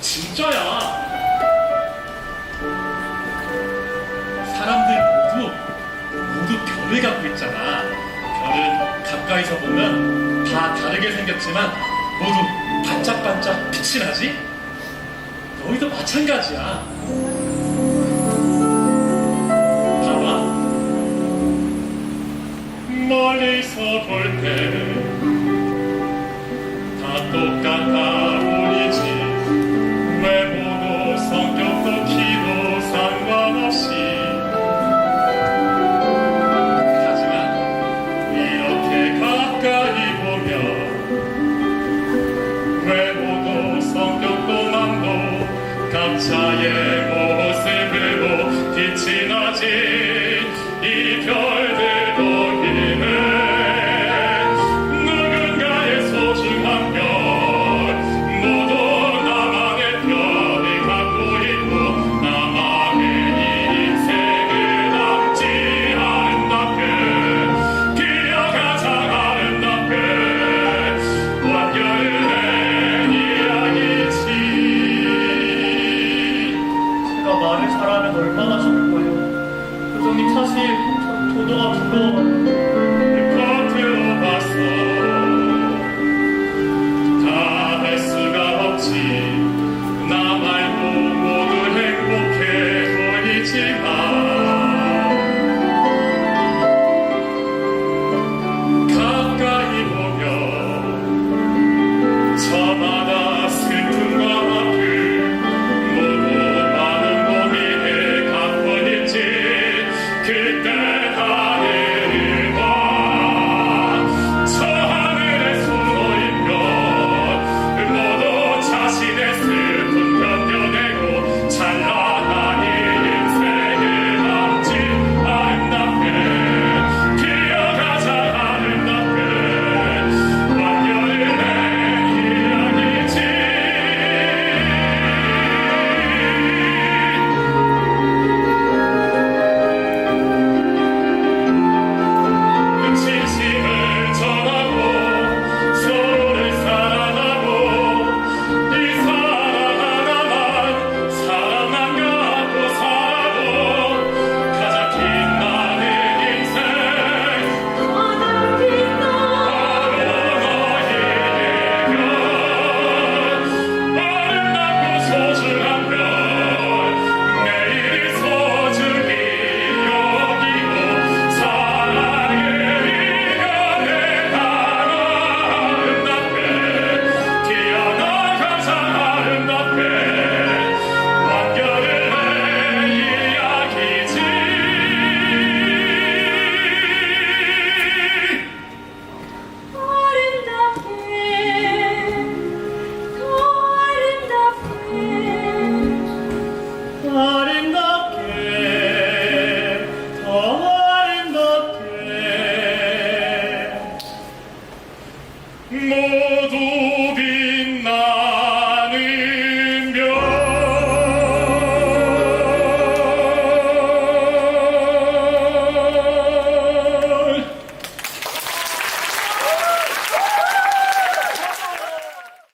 진짜야. 사람들 모두 모두 별을 갖고 있잖아. 별은 가까이서 보면 다 다르게 생겼지만 모두 반짝반짝 빛이 나지. 너희도 마찬가지야. 봐봐. 멀리서 볼 때 다 똑같아 나지 얼마나 좋을까요? 교수님 사실 도도가 부끄러워.